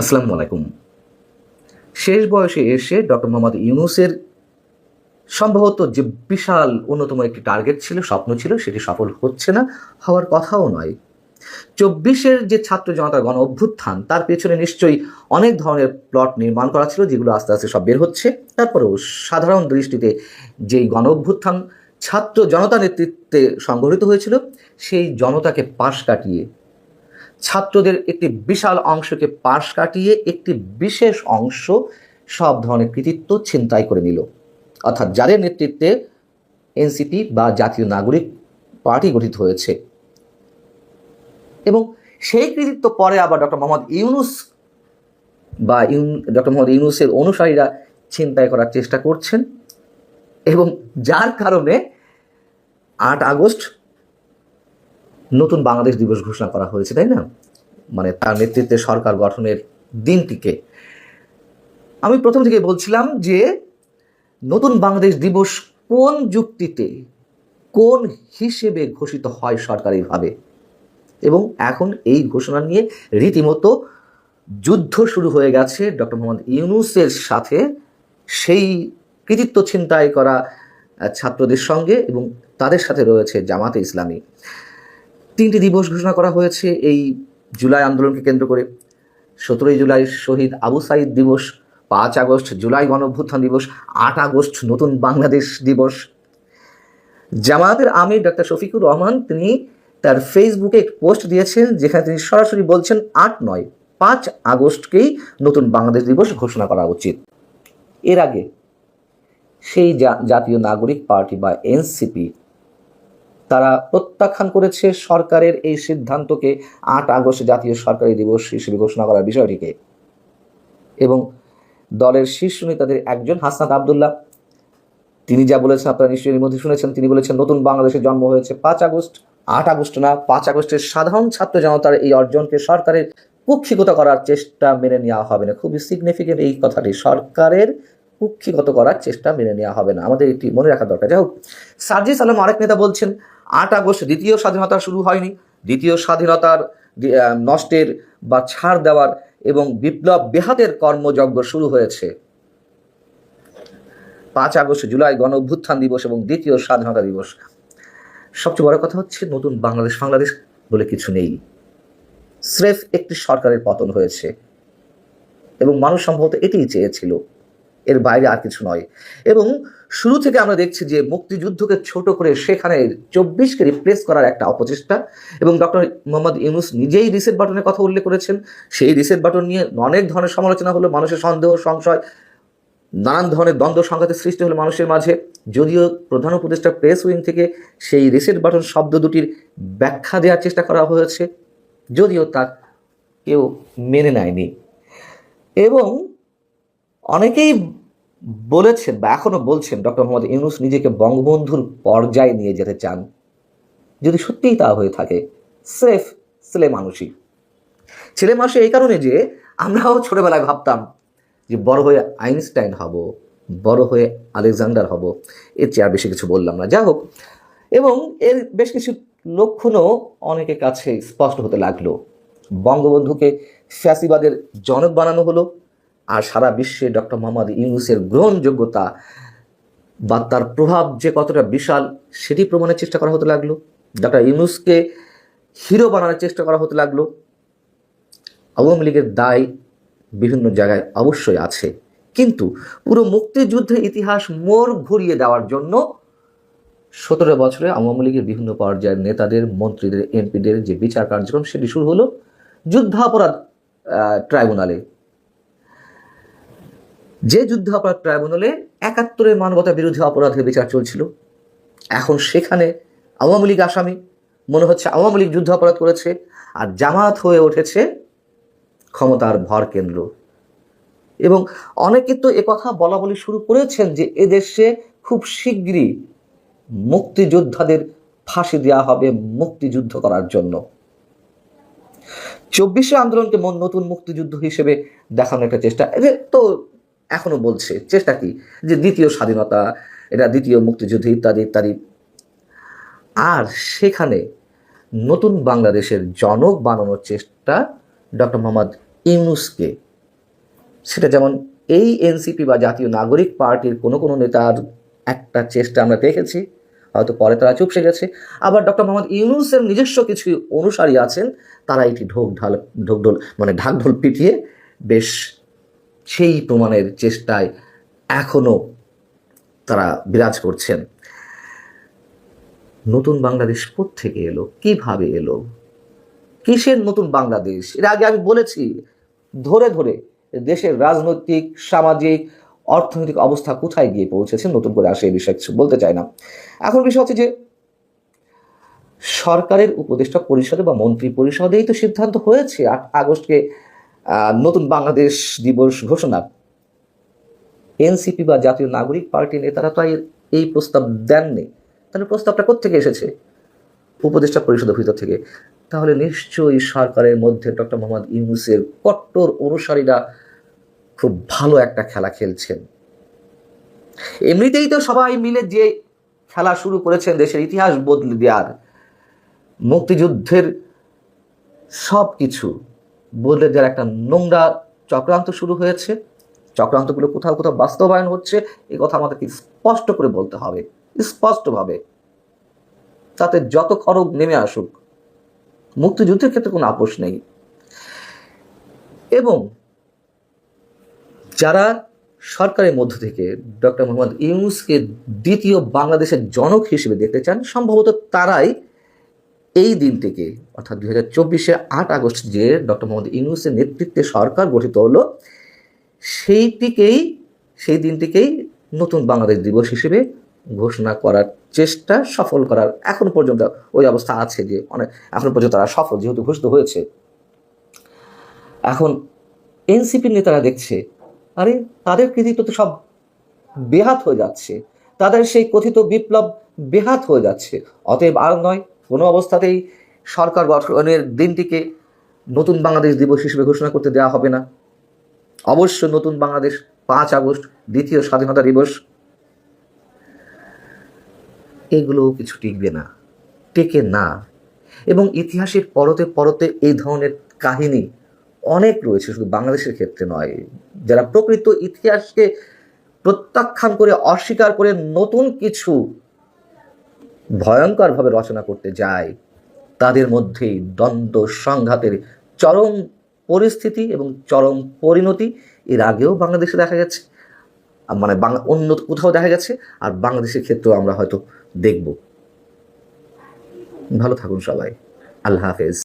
আসসালামু আলাইকুম। শেষ বয়সে এসে ডক্টর মোহাম্মদ ইউনুসের সম্ভবত যে বিশাল অন্যতম একটি টার্গেট ছিল, স্বপ্ন ছিল, সেটি সফল হচ্ছে না, হওয়ার কথাও নয়। চব্বিশের যে ছাত্র জনতার গণ অভ্যুত্থান, তার পেছনে নিশ্চয়ই অনেক ধরনের প্লট নির্মাণ করা ছিল, যেগুলো আস্তে আস্তে সব বের হচ্ছে। তারপরেও সাধারণ দৃষ্টিতে যেই গণ অভ্যুত্থান ছাত্র জনতা নেতৃত্বে সংগঠিত হয়েছিল, সেই জনতাকে পাশ কাটিয়ে ছাত্রদের একটি বিশাল অংশকে পাশ কাটিয়ে একটি বিশেষ অংশ সব ধরনের কৃতিত্ব ছিনতাই করে নিল। অর্থাৎ যাদের নেতৃত্বে এনসিপি বা জাতীয় নাগরিক পার্টি গঠিত হয়েছে। এবং সেই কৃতিত্ব পরে আবার ডক্টর মোহাম্মদ ইউনুস বা ইউন, ডক্টর মোহাম্মদ ইউনুসের অনুসারীরা ছিনতাই করার চেষ্টা করছেন এবং যার কারণে আট আগস্ট নতুন বাংলাদেশ দিবস ঘোষণা করা হয়েছে, তাই না? মানে তার নেতৃত্বে সরকার গঠনের দিনটিকে। আমি প্রথম থেকে বলছিলাম যে নতুন বাংলাদেশ দিবস কোন যুক্তিতে, কোন হিসেবে ঘোষিত হয় সরকারিভাবে? এবং এখন এই ঘোষণা নিয়ে রীতিমতো যুদ্ধ শুরু হয়ে গেছে ডক্টর মোহাম্মদ ইউনুসের সাথে। সেই কৃতিত্ব ছিনতাই করা ছাত্রদের সঙ্গে এবং তাদের সাথে রয়েছে জামাতে ইসলামী। তিনটি দিবস ঘোষণা করা হয়েছে এই জুলাই আন্দোলনকে কেন্দ্র করে। সতেরোই জুলাই শহীদ আবু সাইদ দিবস, পাঁচ আগস্ট জুলাই গণঅভ্যুত্থান দিবস, আট আগস্ট নতুন বাংলাদেশ দিবস। জামায়াতের আমির ডক্টর শফিকুর রহমান তিনি তার ফেসবুকে এক পোস্ট দিয়েছেন, যেখানে তিনি সরাসরি বলছেন, আট নয়, পাঁচ আগস্টকেই নতুন বাংলাদেশ দিবস ঘোষণা করা উচিত। এর আগে সেই জাতীয় নাগরিক পার্টি বা এনসিপি তারা প্রত্যাখ্যান করেছে সরকারের এই সিদ্ধান্তকে আট আগস্ট জাতীয় সরকারি দিবস হিসেবে ঘোষণা করার বিষয়টিকে। এবং দলের শীর্ষ নেতাদের একজন হাসনাত আবদুল্লাহ। তিনি যা বলেছেন আপনারা নিশ্চয়ই মধ্যে শুনেছেন, তিনি বলেছেন, নতুন বাংলাদেশের জন্ম হয়েছে পাঁচ আগস্ট, আট আগস্ট না, পাঁচ আগস্টের সাধারণ ছাত্র জনতার এই অর্জনকে সরকারের কুক্ষিগত করার চেষ্টা মেনে নেওয়া হবে না। খুবই সিগনিফিকেন্ট এই কথাটি, সরকারের কুক্ষিগত করার চেষ্টা মেনে নেওয়া হবে না। আমাদের এটি মনে রাখা দরকার। যাই হোক, সার্জিস আলম আরেক নেতা বলছেন আট আগস্ট দ্বিতীয় স্বাধীনতা শুরু হয়নি। দ্বিতীয় স্বাধীনতার নষ্টের বা ছাড় দেওয়ার এবং বিপ্লব বেহাতের কর্মযজ্ঞ শুরু হয়েছে। পাঁচ আগস্ট জুলাই গণ অভ্যুত্থান দিবস এবং দ্বিতীয় স্বাধীনতা দিবস। সবচেয়ে বড় কথা হচ্ছে নতুন বাংলাদেশ বাংলাদেশ বলে কিছু নেই। স্রেফ একটি সরকারের পতন হয়েছে এবং মানুষ সম্ভবত এটিই চেয়েছিল। এর বাইরে আর কিছু নয়। এবং শুরু থেকে আমরা দেখছি যে মুক্তিযুদ্ধকে ছোট করে সেখানে চব্বিশকে রিপ্লেস করার একটা অপচেষ্টা এবং ডক্টর মোহাম্মদ ইউনুস নিজেই রিসেট বাটনের কথা উল্লেখ করেছেন। সেই রিসেট বাটন নিয়ে অনেক ধরনের সমালোচনা হলো, মানুষের সন্দেহ, সংশয়, নানান ধরনের দ্বন্দ্ব, সংঘাতের সৃষ্টি হলো মানুষের মাঝে। যদিও প্রধান উপদেষ্টা প্রেস উইং থেকে সেই রিসেট বাটন শব্দ দুটির ব্যাখ্যা দেওয়ার চেষ্টা করা হয়েছে, যদিও তা কেউ মেনে নেয়নি। এবং অনেকেই বলেছেন বা এখনও বলছেন ডক্টর মোহাম্মদ ইউনুস নিজেকে বঙ্গবন্ধুর পর্যায়ে নিয়ে যেতে চান। যদি সত্যিই তা হয়ে থাকে, সেফ, ছেলে মানুষই। ছেলে মানুষই এই কারণে যে আমরাও ছোটবেলায় ভাবতাম যে বড় হয়ে আইনস্টাইন হব, বড় হয়ে আলেকজান্ডার হব, এর চেয়ে আর বেশি কিছু বললাম না। যা হোক, এবং এর বেশ কিছু লক্ষণও অনেকের কাছে স্পষ্ট হতে লাগল। বঙ্গবন্ধুকে ফ্যাসিবাদের জনক বানানো হলো আর সারা বিশ্বে ডক্টর মোহাম্মদ ইউনুসের গ্রহণযোগ্যতা বা তার প্রভাব যে কতটা বিশাল, সেটি প্রমাণের চেষ্টা করা হতে লাগল। ডক্টর ইউনুসকে হিরো বানানোর চেষ্টা করা হতে লাগল। আওয়ামী লীগের দায় বিভিন্ন জায়গায় অবশ্যই আছে। কিন্তু পুরো মুক্তিযুদ্ধের ইতিহাস মোড় ঘুরিয়ে দেওয়ার জন্য সতেরো বছরে আওয়ামী লীগের বিভিন্ন পর্যায়ের নেতাদের, মন্ত্রীদের, এমপিদের যে বিচার কার্যক্রম, সেটি শুরু হলো যুদ্ধাপরাধ ট্রাইব্যুনালে। যে যুদ্ধাপরাধ ট্রাইব্যুনালে একাত্তরের মানবতা বিরোধী অপরাধের বিচার চলছিল, এখন সেখানে আওয়ামী লীগ আসামি, মনে হচ্ছে আওয়ামী লীগ যুদ্ধ অপরাধ করেছে, আর জামাত হয়ে উঠেছে ক্ষমতার ভর কেন্দ্র। এবং অনেকে তো একথা বলা বলি শুরু করেছেন যে এদেশে খুব শীঘ্রই মুক্তিযোদ্ধাদের ফাঁসি দেওয়া হবে মুক্তিযুদ্ধ করার জন্য। চব্বিশে আন্দোলনকে মন নতুন মুক্তিযুদ্ধ হিসেবে দেখানোর একটা চেষ্টা। এ তো এখনও বলছে, চেষ্টা কি? যে দ্বিতীয় স্বাধীনতা, এটা দ্বিতীয় মুক্তিযুদ্ধ ইত্যাদি ইত্যাদি। আর সেখানে নতুন বাংলাদেশের জনক বানানোর চেষ্টা ডক্টর মোহাম্মদ ইউনুসকে। সেটা যেমন এই এনসিপি বা জাতীয় নাগরিক পার্টির কোনো কোনো নেতার একটা চেষ্টা আমরা দেখেছি, হয়তো পরে তারা চুপসে গেছে। আবার ডক্টর মোহাম্মদ ইউনুসের নিজস্ব কিছু অনুসারী আছেন, তারা এটি ঢোক ঢাল ঢোক ঢোল মানে ঢাক ঢোল পিটিয়ে বেশ সেই প্রমাণের চেষ্টায় এখনও তারা বিরাজ করছেন। নতুন বাংলাদেশ থেকে এলো? কীভাবে এলো? কিসের নতুন বাংলাদেশ? এর আগে আমি বলেছি, ধরে ধরে দেশের রাজনৈতিক, সামাজিক, অর্থনৈতিক অবস্থা কোথায় গিয়ে পৌঁছেছে নতুন করে আসে এই বিষয়ে কিছু বলতে চাই না। এখন বিষয় হচ্ছে যে, সরকারের উপদেষ্টা পরিষদে বা মন্ত্রী পরিষদেই তো সিদ্ধান্ত হয়েছে আট আগস্টকে নতুন বাংলাদেশ দিবস ঘোষণা। এনসিপি বা জাতীয় নাগরিক পার্টি নেতারা তো এই- প্রস্তাব দেননি। তাহলে প্রস্তাবটা কোথেকে এসেছে? উপদেষ্টা পরিষদের ভিতর থেকে। তাহলে নিশ্চয়ই সরকারের মধ্যে ডক্টর মোহাম্মদ ইউনুসের কট্টর অনুসারীরা খুব ভালো একটা খেলা খেলছেন। এমনিতেই তো সবাই মিলে যে খেলা শুরু করেছেন দেশের ইতিহাস বদলে দেওয়ার, মুক্তিযুদ্ধের সব কিছু বদলে দেওয়ার একটা নোংরা চক্রান্ত শুরু হয়েছে, চক্রান্তগুলো কোথাও কোথাও বাস্তবায়ন হচ্ছে, এই কথা আমাদেরকে স্পষ্ট করে বলতে হবে, স্পষ্টভাবে। তাতে যত খরব নেমে আসুক, মুক্তিযুদ্ধের ক্ষেত্রে কোনো আপোষ নেই। এবং যারা সরকারের মধ্য থেকে ডক্টর মোহাম্মদ ইউনুসকে দ্বিতীয় বাংলাদেশের জনক হিসেবে দেখতে চান, সম্ভবত তারাই এই দিনটিকে অর্থাৎ দুই হাজার চব্বিশে আট আগস্ট যে ডক্টর মোহাম্মদ ইউনুসের নেতৃত্বে সরকার গঠিত হলো, সেইটিকেই, সেই দিনটিকেই নতুন বাংলাদেশ দিবস হিসেবে ঘোষণা করার চেষ্টা সফল করার এখন পর্যন্ত ওই অবস্থা আছে যে অনেক, এখন পর্যন্ত তারা সফল, যেহেতু ঘোষিত হয়েছে। এখন এনসিপির নেতারা দেখছে, আরে তাদের কৃতিত্ব তো সব বেহাত হয়ে যাচ্ছে, তাদের সেই কথিত বিপ্লব বেহাত হয়ে যাচ্ছে, অতএব আর নয় কোনো অবস্থাতেই সরকার গঠনের দিনটিকে নতুন বাংলাদেশ দিবস হিসেবে ঘোষণা করতে দেওয়া হবে না। অবশ্য নতুন বাংলাদেশ পাঁচ আগস্ট দ্বিতীয় স্বাধীনতা দিবস। এগুলো কিছু টিকবে না, টেকে না। এবং ইতিহাসের পরতে পরতে এই ধরনের কাহিনী অনেক রয়েছে, শুধু বাংলাদেশের ক্ষেত্রে নয়। যারা প্রকৃত ইতিহাসকে প্রত্যাখ্যান করে, অস্বীকার করে নতুন কিছু ভয়ঙ্করভাবে রচনা করতে যায়, তাদের মধ্যেই দ্বন্দ্ব, সংঘাতের চরম পরিস্থিতি এবং চরম পরিণতি এর আগেও বাংলাদেশে দেখা গেছে মানে বাংলা, অন্য কোথাও দেখা গেছে, আর বাংলাদেশের ক্ষেত্রেও আমরা হয়তো দেখব। ভালো থাকুন সবাই। আল্লাহ হাফেজ।